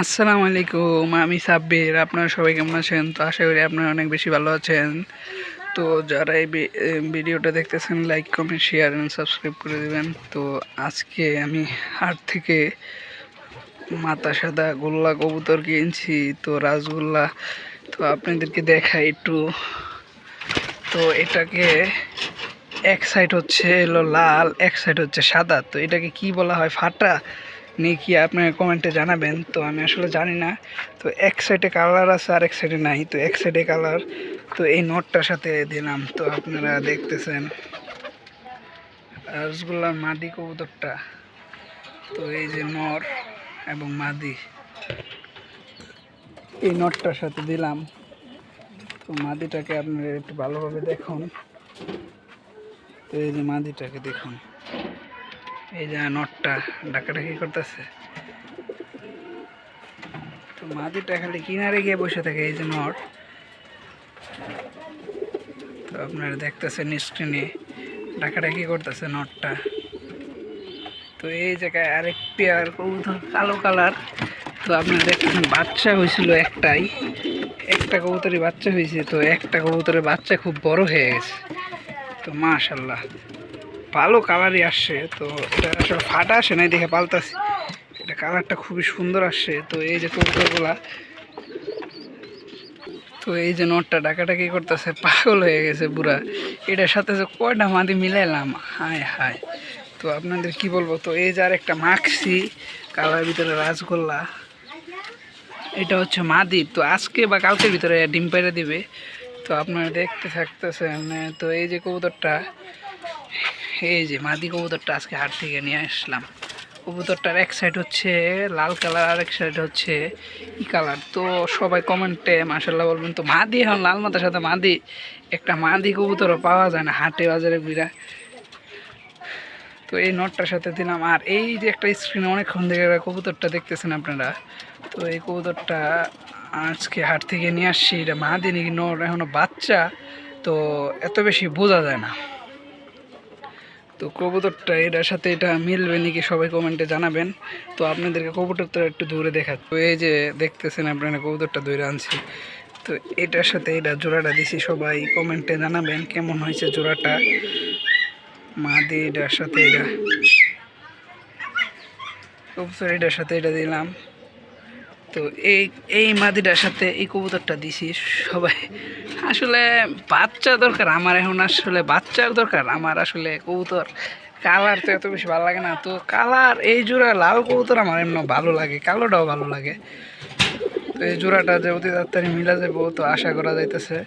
আসসালামু আলাইকুম, আমি সাব্বির। আপনারা সবাই কেমন আছেন? তো আশা করি আপনারা অনেক বেশি ভালো আছেন। তো যারা এই ভিডিওটা দেখতেছেন like comment share and subscribe করে দেবেন। তো আজকে আমি হাট থেকে মাথা সাদা গোল্লা কবুতর কিনছি, তো রাসগোল্লা। তো আপনাদেরকে দেখাই একটু। তো এটাকে এক সাইড হচ্ছে এলো লাল, এক সাইড হচ্ছে সাদা। তো এটাকে কি বলা হয়? ফাটা? নিয়ে কি আপনার কমেন্টে জানাবেন? তো আমি আসলে জানি না। তো এক সাইডে কালার আছে আর এক সাইডে নাই। তো এক সাইডে কালার তো এই নোটটার সাথে দিলাম। তো আপনারা দেখতেছেন। রসগোল্লার মাদি কবুতরটা। তো এই যে নর এবং মাদি। এই নটটার সাথে দিলাম। তো মাদিটাকে আপনারা একটু ভালোভাবে দেখুন। তো এই যে মাদিটাকে দেখুন। এই যে নটটা ডাকাডাকি করতেছে। তো মাদিটা খালি কিনারে গিয়ে বসে থাকে এই যে নট। তো আপনারা দেখতেছেন স্ক্রিনে ডাকাডাকি করতেছে নটটা। তো এই জায়গায় আরেক পেয়ার কবুতর কালো কালার তো আপনারা দেখতেছেন বাচ্চা হয়েছিল একটাই। একটা কবুতরের বাচ্চা হয়েছে, তো একটা কবুতরের বাচ্চা খুব বড় হয়ে গেছে। তো মাশাল্লাহ ভালো কালারই আসছে, তো এটা আসলে ফাটা আসে নাই দেখে পাল্টাছি এটা কালারটা খুবই সুন্দর আসছে, তো এই যে কবুতরগুলা তো এই যে নটটা ডাকাটাকি করতেছে, পাগল হয়ে গেছে পুরা এটার সাথে যে কয়টা মাদি মিলাইলাম, হায় হায়। তো আপনাদের কি বলব, তো এই যে আর একটা মাখছি, কালার ভিতরে রাসগোল্লা এটা হচ্ছে মাদি। তো আজকে বা কালকের ভিতরে ডিম পেড়ে দিবে। তো আপনারা দেখতে থাকতেছেন, তো এই যে কবুতরটা এই যে মাদি কবুতরটা আজকে হাট থেকে নিয়ে আসলাম। কবুতরটার এক সাইড হচ্ছে লাল কালার আর এক সাইড হচ্ছে ই কালার। তো সবাই কমেন্টে মাসাল্লাহ বলবেন, তো মাদি এখন লাল মাথার সাথে মাদি? একটা মাদি কবুতরও পাওয়া যায় না হাটে বাজারে বিরা তো এই নটটার সাথে দিলাম। আর এই যে একটা স্ক্রিনে অনেকক্ষণ থেকে কবুতরটা দেখতেছেন আপনারা? তো এই কবুতরটা আজকে হাট থেকে নিয়ে আসছি। এটা মাদি নাকি নর? এখনও বাচ্চা, তো এত বেশি বোঝা যায় না। কবুতরটা এটার সাথে এটা মিলবে নাকি সবাই কমেন্টে জানাবেন। তো আপনাদেরকে কবুতরটা একটু দূরে দেখা তো এই যে দেখতেছেন আপনারা কবুতরটা দূরে আনছি। তো এটার সাথে এটা জোড়াটা দিছি, সবাই কমেন্টে জানাবেন কেমন হয়েছে জোড়াটা। মাদি এটার সাথে এটা কবুতর এটার সাথে এটা দিলাম। তো এই এই মাদিটার সাথে এই কবুতরটা দিছি সবাই। আসলে বাচ্চা দরকার আমার, এখন আসলে বাচ্চার দরকার আমার আসলে কবুতর। কালার তো এত বেশি ভালো লাগে না, তো কালার, এই জোড়া লাল কবুতর আমার এমন ভালো লাগে, কালোটাও ভালো লাগে। তো এই জোড়াটা যে অতি তাড়াতাড়ি মিলা যাব তো আশা করা যাইতেছে।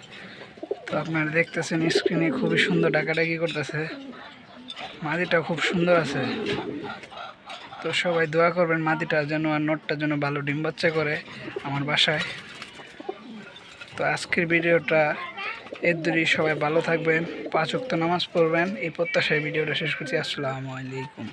তো আপনারা দেখতেছেন স্ক্রিনে খুবই সুন্দর ডাকাডাকি করতেছে। মাদিটা খুব সুন্দর আছে। তো সবাই দোয়া করবেন মাদিটা যেন আর নটটা যেন ভালো ডিম বাচ্চা করে আমার বাসায়। তো আজকের ভিডিওটা এর দূরেই সবাই ভালো থাকবেন, পাঁচ ওয়াক্ত নামাজ পড়বেন। এই প্রত্যাশায় ভিডিওটা শেষ করছি। আসসালামু আলাইকুম।